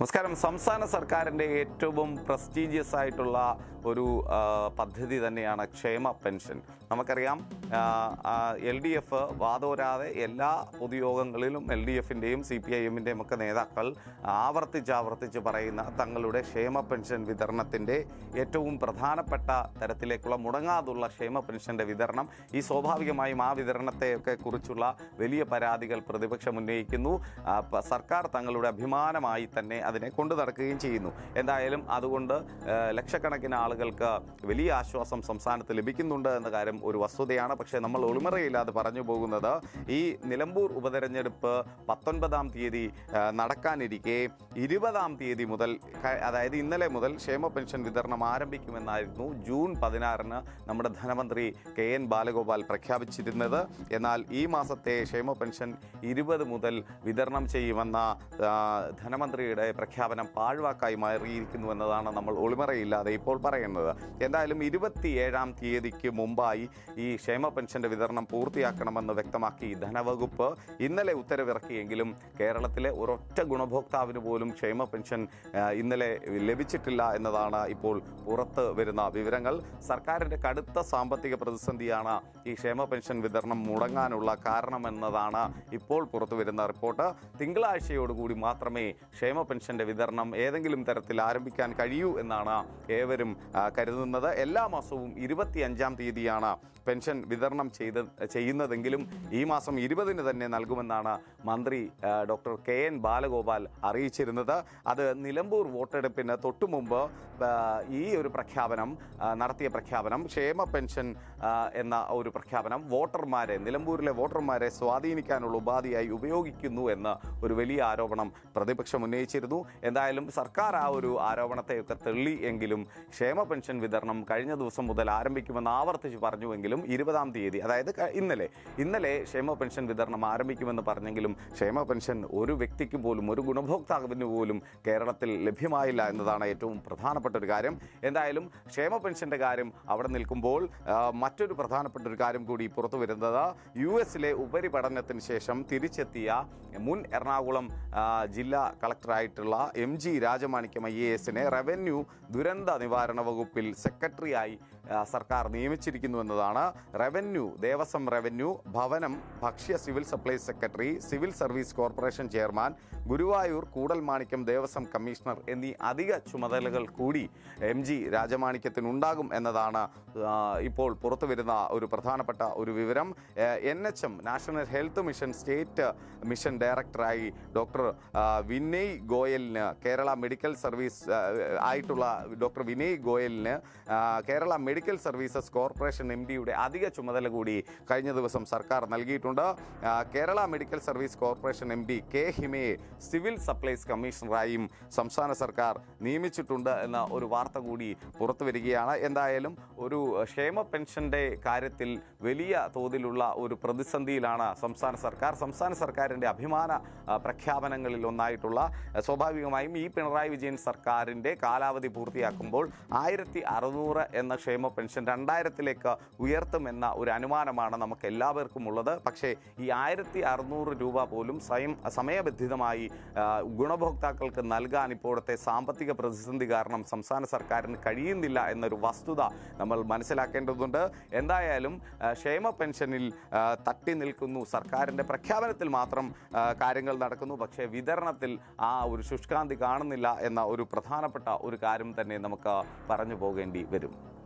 നമസ്കാരം. സംസ്ഥാന സർക്കാരിന്റെ ഏറ്റവും പ്രസ്റ്റീജിയസ് ആയിട്ടുള്ള ഒരു പദ്ധതി തന്നെയാണ് ക്ഷേമ പെൻഷൻ. നമുക്കറിയാം എൽ ഡി എഫ് വാതോരാതെ എല്ലാ പൊതുയോഗങ്ങളിലും എൽ ഡി എഫിന്റെയും സി പി ഐ എമ്മിന്റെയും ഒക്കെ നേതാക്കൾ ആവർത്തിച്ച് ആവർത്തിച്ച് പറയുന്ന തങ്ങളുടെ ക്ഷേമ പെൻഷൻ വിതരണത്തിന്റെ ഏറ്റവും പ്രധാനപ്പെട്ട തരത്തിലേക്കുള്ള മുടങ്ങാതുള്ള ക്ഷേമ പെൻഷന്റെ വിതരണം ഈ സ്വാഭാവികമായും ആ വിതരണത്തെയൊക്കെ കുറിച്ചുള്ള വലിയ പരാതികൾ പ്രതിപക്ഷം ഉന്നയിക്കുന്നു. സർക്കാർ തങ്ങളുടെ അഭിമാനമായി തന്നെ അതിനെ കൊണ്ടു നടക്കുകയും ചെയ്യുന്നു. എന്തായാലും അതുകൊണ്ട് ലക്ഷക്കണക്കിന് ആളുകൾക്ക് വലിയ ആശ്വാസം സംസ്ഥാനത്ത് ലഭിക്കുന്നുണ്ട് എന്ന കാര്യം ഒരു വസ്തുതയാണ്. പക്ഷേ നമ്മൾ ഒളിമറയില്ലാതെ പറഞ്ഞു പോകുന്നത് ഈ നിലമ്പൂർ ഉപതെരഞ്ഞെടുപ്പ് പത്തൊൻപതാം തീയതി നടക്കാനിരിക്കെ ഇരുപതാം തീയതി മുതൽ അതായത് ഇന്നലെ മുതൽ ക്ഷേമ പെൻഷൻ വിതരണം ആരംഭിക്കുമെന്നായിരുന്നു ജൂൺ പതിനാറിന് നമ്മുടെ ധനമന്ത്രി കെ എൻ ബാലഗോപാൽ പ്രഖ്യാപിച്ചിരുന്നത്. എന്നാൽ ഈ മാസത്തെ ക്ഷേമ പെൻഷൻ ഇരുപത് മുതൽ വിതരണം ചെയ്യുമെന്ന ആ, ധനമന്ത്രിയുടെ പ്രഖ്യാപനം പാഴ്വാക്കായി മാറിയിരിക്കുന്നു എന്നതാണ് നമ്മൾ ഒളിമറയില്ലാതെ ഇപ്പോൾ പറയുന്നത്. എന്തായാലും ഇരുപത്തിയേഴാം തീയതിക്ക് മുമ്പായി ഈ ക്ഷേമ പെൻഷന്റെ വിതരണം പൂർത്തിയാക്കണമെന്ന് വ്യക്തമാക്കി ധനവകുപ്പ് ഇന്നലെ ഉത്തരവിറക്കിയെങ്കിലും കേരളത്തിലെ ഒരൊറ്റ ഗുണഭോക്താവിന് പോലും ക്ഷേമ പെൻഷൻ ഇന്നലെ ലഭിച്ചിട്ടില്ല എന്നതാണ് ഇപ്പോൾ പുറത്ത് വരുന്ന വിവരങ്ങൾ. സർക്കാരിന്റെ കടുത്ത സാമ്പത്തിക പ്രതിസന്ധിയാണ് ഈ ക്ഷേമ പെൻഷൻ വിതരണം മുടങ്ങാനുള്ള കാരണമെന്നതാണ് ഇപ്പോൾ പുറത്തു വരുന്ന റിപ്പോർട്ട്. തിങ്കളാഴ്ചയോടുകൂടി മാത്രമേ ക്ഷേമ പെൻഷന്റെ വിതരണം ഏതെങ്കിലും തരത്തിൽ ആരംഭിക്കാൻ കഴിയൂ എന്നാണ് ഏവരും കരുതുന്നത്. എല്ലാ മാസവും ഇരുപത്തിയഞ്ചാം തീയതിയാണ് പെൻഷൻ വിതരണം ചെയ്ത് ചെയ്യുന്നതെങ്കിലും ഈ മാസം ഇരുപതിന് തന്നെ നൽകുമെന്നാണ് മന്ത്രി ഡോക്ടർ കെ എൻ ബാലഗോപാൽ അറിയിച്ചിരുന്നത്. അത് നിലമ്പൂർ വോട്ടെടുപ്പിന് തൊട്ടുമുമ്പ് ഈ ഒരു പ്രഖ്യാപനം നടത്തിയ പ്രഖ്യാപനം ക്ഷേമ പെൻഷൻ എന്ന ഒരു പ്രഖ്യാപനം വോട്ടർമാരെ നിലമ്പൂരിലെ വോട്ടർമാരെ സ്വാധീനിക്കാനുള്ള ഉപാധിയായി ഉപയോഗിക്കുന്നു എന്ന് ഒരു വലിയ ആരോപണം പ്രതിപക്ഷം ഉന്നയിച്ചിരുന്നു. എന്തായാലും സർക്കാർ ആ ഒരു ആരോപണത്തെയൊക്കെ തള്ളി എങ്കിലും ക്ഷേമ പെൻഷൻ വിതരണം കഴിഞ്ഞ ദിവസം മുതൽ ആരംഭിക്കുമെന്ന് ആവർത്തിച്ച് പറഞ്ഞുവെങ്കിലും ഇരുപതാം തീയതി അതായത് ഇന്നലെ ഇന്നലെ ക്ഷേമ പെൻഷൻ വിതരണം ആരംഭിക്കുമെന്ന് പറഞ്ഞെങ്കിലും ക്ഷേമ പെൻഷൻ ഒരു വ്യക്തിക്ക് പോലും ഒരു ഗുണഭോക്താവിന് പോലും കേരളത്തിൽ ലഭ്യമായില്ല എന്നതാണ് ഏറ്റവും പ്രധാനപ്പെട്ട ഒരു കാര്യം. എന്തായാലും ക്ഷേമ പെൻഷന്റെ കാര്യം അവിടെ നിൽക്കുമ്പോൾ മറ്റൊരു പ്രധാനപ്പെട്ട ഒരു കാര്യം കൂടി പുറത്തു വരുന്നത്. യു എസിലെ ഉപരിപഠനത്തിന് ശേഷം തിരിച്ചെത്തിയ മുൻ എറണാകുളം ജില്ലാ ജില്ലാ കളക്ടറായിട്ടുള്ള M G Rajamanickam I A എസിനെ റവന്യൂ ദുരന്ത നിവാരണ വകുപ്പിൽ സെക്രട്ടറിയായി സർക്കാർ നിയമിച്ചിരിക്കുന്നു എന്നതാണ്. റവന്യൂ ദേവസ്വം റവന്യൂ ഭവനം ഭക്ഷ്യ civil supplies secretary civil service corporation chairman Guruvayur Koodalmanikyam Devaswom commissioner എന്നീ അധിക ചുമതലകൾ കൂടി എം ജി രാജമാണിക്യത്തിനുണ്ടാകും എന്നതാണ് ഇപ്പോൾ പുറത്തു വരുന്ന ഒരു പ്രധാനപ്പെട്ട ഒരു വിവരം. N H M national health mission state mission ഡയറക്ടറായി ഡോക്ടർ വിനയ് വിനയ് ഗോയലിന് കേരള മെഡിക്കൽ സർവീസ് ആയിട്ടുള്ള doctor Vinay ഗോയലിന് Kerala medical services corporation M ഡിയുടെ അധിക ചുമതല കൂടി കഴിഞ്ഞ ദിവസം സർക്കാർ നൽകിയിട്ടുണ്ട്. Kerala medical service corporation M D K ഹിമയെ civil supplies കമ്മീഷണറായും സംസ്ഥാന സർക്കാർ നിയമിച്ചിട്ടുണ്ട് എന്ന ഒരു വാർത്ത കൂടി പുറത്തു വരികയാണ്. എന്തായാലും ഒരു ക്ഷേമ പെൻഷന്റെ കാര്യത്തിൽ വലിയ തോതിലുള്ള ഒരു പ്രതിസന്ധിയിലാണ് സംസ്ഥാന സർക്കാർ. സംസ്ഥാന സർക്കാരിന്റെ അഭിമാന പ്രഖ്യാപനങ്ങളിൽ ഒന്നായിട്ടുള്ള സ്വാഭാവികമായും ഈ പിണറായി വിജയൻ സർക്കാരിന്റെ കാലാവധി പൂർത്തിയാക്കുമ്പോൾ ആയിരത്തി അറുന്നൂറ് എന്ന ക്ഷേമ പെൻഷൻ രണ്ടായിരത്തിലേക്ക് ഉയർത്തുമെന്ന ഒരു അനുമാനമാണ് നമുക്ക് എല്ലാവർക്കും ഉള്ളത്. പക്ഷേ ഈ ആയിരത്തി അറുന്നൂറ് രൂപ പോലും സ്വയം സമയബന്ധിതമായി ഗുണഭോക്താക്കൾക്ക് നൽകാൻ ഇപ്പോഴത്തെ സാമ്പത്തിക പ്രതിസന്ധി കാരണം സംസ്ഥാന സർക്കാരിന് കഴിയുന്നില്ല എന്നൊരു വസ്തുത നമ്മൾ മനസ്സിലാക്കേണ്ടതുണ്ട്. എന്തായാലും ക്ഷേമ പെൻഷനിൽ തട്ടി നിൽക്കുന്നു. സർക്കാരിന്റെ പ്രഖ്യാപനത്തിൽ മാത്രം കാര്യങ്ങൾ നടക്കുന്നു. പക്ഷേ വിതരണത്തിൽ ആ ഒരു ശുഷ്കാന്തി കാണുന്നില്ല എന്ന ഒരു പ്രധാനപ്പെട്ട ഒരു കാര്യം തന്നെ നമുക്ക് പറഞ്ഞു പോകേണ്ടി വരും.